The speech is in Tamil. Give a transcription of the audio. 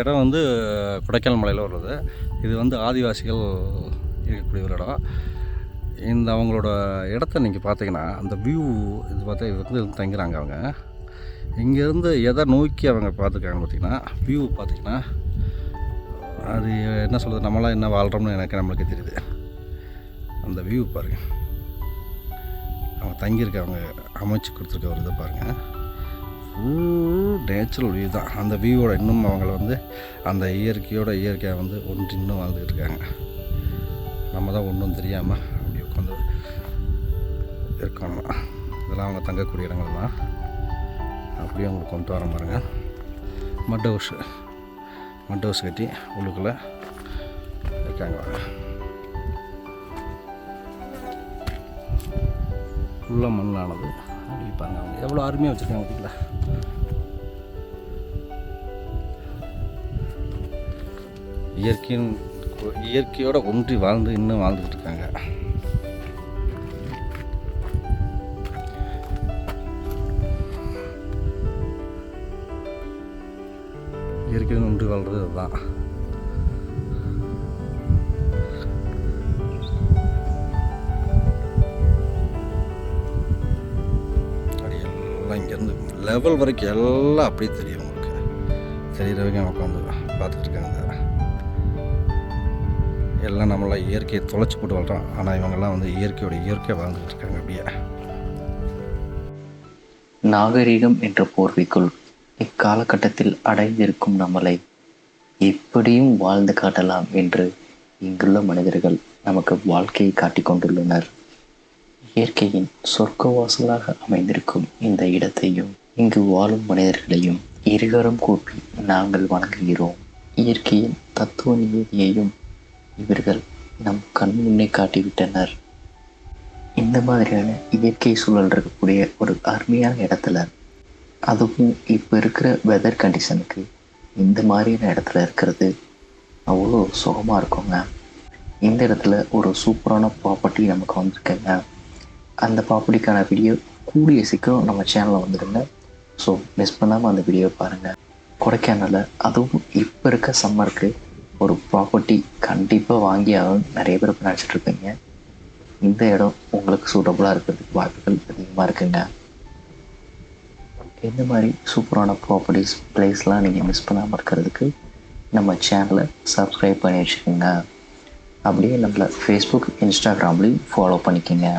இடம் வந்து கொடைக்கானல் மலையில் உள்ளது. இது வந்து ஆதிவாசிகள் இருக்கக்கூடிய ஒரு இடம். இந்த அவங்களோட இடத்த நீங்கள் பார்த்தீங்கன்னா அந்த வியூ இது பார்த்தா இது வந்து தங்குறாங்க அவங்க. இங்கேருந்து எதை நோக்கி அவங்க பார்த்துருக்காங்க பார்த்தீங்கன்னா வியூ பார்த்தீங்கன்னா அது என்ன சொல்கிறது நம்மளாம் என்ன வாழ்கிறோம்னு எனக்கு நம்மளுக்கு தெரியுது. அந்த வியூ பாருங்கள் அவங்க தங்கியிருக்க அவங்க அமைச்சு கொடுத்துருக்க ஒரு இதை பாருங்கள் ஃபுல் நேச்சுரல் வியூ தான். அந்த வியூவோட இன்னும் அவங்கள வந்து அந்த இயற்கையோட இயற்கையாக வந்து ஒன்று இன்னும் வாழ்ந்துக்கிட்டு இருக்காங்க. நம்ம தான் ஒன்றும் தெரியாமல் அப்படி உட்காந்து இருக்கணும். இதெல்லாம் அவங்க தங்கக்கூடிய இடங்கள் தான். அப்படியே அவங்களுக்கு கொண்டு வர பாருங்க. மட் ஹவுஸ். மட் ஹவுஸ் கட்டி உள்ளுக்குள்ளே இருக்காங்க. உள்ள ஃபுல்லாக மண்ணானது. அப்படி பாருங்க அவங்க. எவ்வளோ அருமையாக வச்சுருக்காங்க பார்த்தீங்களா இயற்கையின் இயற்கையோட ஒன்றி வாழ்ந்து இன்னும் வாழ்ந்துக்கிட்டு இருக்காங்க. இயற்கையுடன் ஒன்றி வாழ்றது அதுதான். எல்லாம் இங்கேருந்து லெவல் வரைக்கும் எல்லாம் அப்படியே தெரியும் உங்களுக்கு. தெரிகிறவங்க உட்காந்து பார்த்துட்டு இருக்காங்க எல்லாம் நம்மளாம் இயற்கையை தொலைச்சி போட்டு வாழ்கிறோம் ஆனால் இவங்கெல்லாம் வந்து இயற்கையோட இயற்கை வாழ்ந்துட்டு இருக்காங்க அப்படியே. நாகரிகம் என்ற போர்வைக்குள் இக்காலகட்டத்தில் அடைந்திருக்கும் நம்மளை எப்படியும் வாழ்ந்து காட்டலாம் என்று இங்குள்ள மனிதர்கள் நமக்கு வாழ்க்கையை காட்டிக் கொண்டுள்ளனர். இயற்கையின் சொர்க்கவாசலாக அமைந்திருக்கும் இந்த இடத்தையும் இங்கு வாழும் மனிதர்களையும் இருகரம் கூப்பி நாங்கள் வணங்குகிறோம். இயற்கையின் தத்துவ நியதியையும் இவர்கள் நம் கண் முன்னே காட்டிவிட்டனர். இந்த மாதிரியான இயற்கை சூழல் இருக்கக்கூடிய ஒரு அருமையான இடத்துல அதுவும் இப்போ இருக்கிற வெதர் கண்டிஷனுக்கு இந்த மாதிரியான இடத்துல இருக்கிறது. அவ்வளோ சுகமாக இருக்குங்க. இந்த இடத்துல ஒரு சூப்பரான ப்ராப்பர்ட்டி நமக்கு வந்திருக்குங்க. அந்த ப்ராப்பர்ட்டிக்கான வீடியோ கூடிய சீக்கிரம் நம்ம சேனலில் வந்துடுங்க. ஸோ மிஸ் பண்ணாமல் அந்த வீடியோ பாருங்கள் கொடைக்கானலில் அதுவும் இப்போ இருக்க சம்மருக்கு ஒரு ப்ராப்பர்ட்டி கண்டிப்பாக வாங்கி ஆகணும் நிறைய பேர் இப்போ நினச்சிட்டு இருப்பீங்க. இந்த இடம் உங்களுக்கு சூட்டபுளாக இருக்கிறதுக்கு வாய்ப்புகள் அதிகமாக இருக்குங்க. இந்த மாதிரி சூப்பரான ப்ராப்பர்ட்டிஸ் பிளேஸ்லாம் நீங்கள் மிஸ் பண்ணாமல் இருக்கிறதுக்கு நம்ம சேனலை சப்ஸ்கிரைப் பண்ணி வச்சுக்கோங்க. அப்படியே நம்மளை ஃபேஸ்புக் இன்ஸ்டாகிராம்லேயும் ஃபாலோ பண்ணிக்கோங்க.